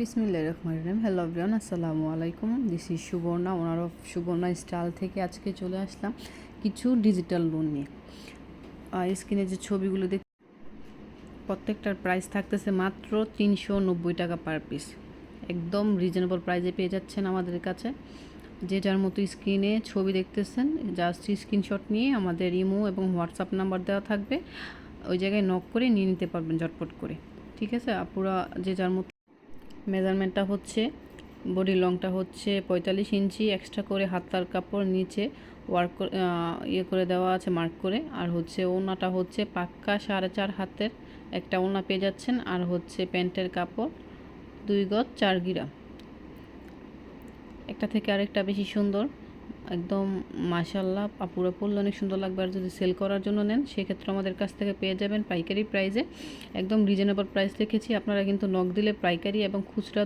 বিসমিল্লা রহমান রহিম। Hello everyone আসসালামু আলাইকুম। This is Subarna owner of Subarna style থেকে আজকে চলে আসলাম কিছু ডিজিটাল লোন নিয়ে। স্ক্রিনে যে ছবিগুলো দেখ প্রত্যেকটার প্রাইস থাকতেছে মাত্র তিনশো নব্বই টাকা পার পিস একদম রিজনেবল প্রাইসে পেয়ে যাচ্ছেন আমাদের কাছে। যে যার মতো স্ক্রিনে ছবি দেখতেছেন জাস্ট স্ক্রিনশট নিয়ে আমাদের ইমো এবং হোয়াটসঅ্যাপ নাম্বার দেওয়া থাকবে। ওই জায়গায় নক করে নিয়ে নিতে পারবেন ঝটপট করে। ঠিক আছে? আপুরা যে যার মতো মেজারমেন্টটা হচ্ছে, বডি লংটা হচ্ছে পঁয়তাল্লিশ ইঞ্চি এক্সট্রা করে হাতার কাপড় নিচে ওয়ার্ক ইয়ে করে দেওয়া আছে মার্ক করে। আর হচ্ছে ওনাটা হচ্ছে পাক্কা সাড়ে চার হাতের একটা ওনা পেয়ে যাচ্ছেন। আর হচ্ছে প্যান্টের কাপড় দুই গজ চার গিরা। একটা থেকে আরেকটা বেশি সুন্দর। একদম মাশাল্লাহ পুরো পড়লে অনেক সুন্দর লাগবে। আর যদি সেল করার জন্য নেন, সেক্ষেত্রে আমাদের কাছ থেকে পেয়ে যাবেন পাইকারি প্রাইসে একদম রিজনেবল প্রাইস রেখেছি আপনারা কিন্তু নক দিলে পাইকারি এবং খুচরা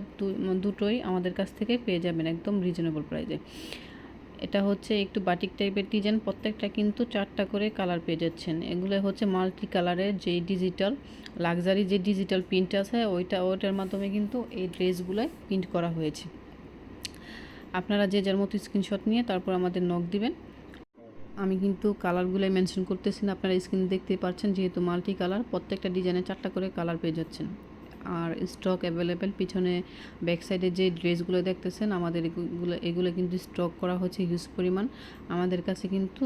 দুটোই আমাদের কাছ থেকে পেয়ে যাবেন একদম রিজনেবল প্রাইসে এটা হচ্ছে একটু বাটিক টাইপের ডিজাইন প্রত্যেকটা কিন্তু চারটা করে কালার পেয়ে যাচ্ছেন। এগুলো হচ্ছে মাল্টি কালারের যে ডিজিটাল লাক্সারি যে ডিজিটাল প্রিন্ট আছে, ওইটা, ওইটার মাধ্যমে কিন্তু এই ড্রেসগুলোয় প্রিন্ট করা হয়েছে। আপনারা যে যার মতো স্ক্রিনশট নিয়ে তারপর আমাদের নখ দিবেন। আমি কিন্তু কালারগুলোই মেনশন করতেছি না, আপনারা স্ক্রিন দেখতেই পাচ্ছেন যেহেতু মাল্টি কালার প্রত্যেকটা ডিজাইনে চারটা করে কালার পেয়ে যাচ্ছেন। আর স্টক অ্যাভেলেবেল পিছনে ব্যাক সাইডে যে ড্রেসগুলো দেখতেছেন, আমাদের এগুলো এগুলো কিন্তু স্টক করা হচ্ছে হিউজ পরিমাণ। আমাদের কাছে কিন্তু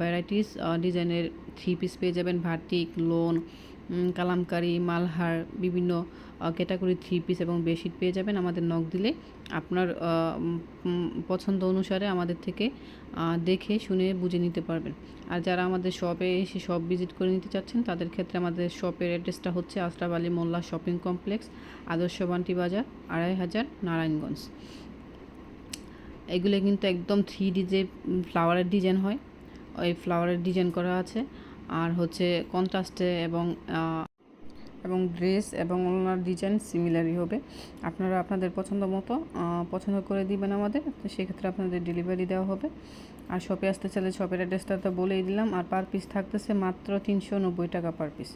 ভ্যারাইটিস ডিজাইনের থ্রি পিস পেয়ে যাবেন ভার্টিক লোন কালামকারি, মালহার বিভিন্ন ক্যাটাগরি থ্রি পিস এবং বেডশিট পেয়ে যাবেন আমাদের নখ দিলে। আপনার পছন্দ অনুসারে আমাদের থেকে দেখে, শুনে, বুঝে নিতে পারবেন। আর যারা আমাদের শপে এসে শপ ভিজিট করে নিতে চাচ্ছেন, তাদের ক্ষেত্রে আমাদের শপের অ্যাড্রেসটা হচ্ছে আশরাফ আলী মোল্লা শপিং কমপ্লেক্স আদর্শ বান্টি বাজার, আড়াই হাজার, নারায়ণগঞ্জ। এগুলো কিন্তু একদম থ্রি ডি যে ফ্লাওয়ারের ডিজাইন হয়, ওই ফ্লাওয়ারের ডিজাইন করা আছে। আর হচ্ছে কন্ট্রাস্টে এবং এবং ড্রেস এবং ওনার ডিজাইন সিমিলারই হবে। আপনারা আপনাদের পছন্দ মতো পছন্দ করে দিবেন আমাদের সেক্ষেত্রে আপনাদের ডেলিভারি দেওয়া হবে। আর শপে আসতে চাইলে শপের অ্যাড্রেসটা তো বলেই দিলাম, আর পার পিস থাকতেছে মাত্র তিনশো নব্বই টাকা পার পিস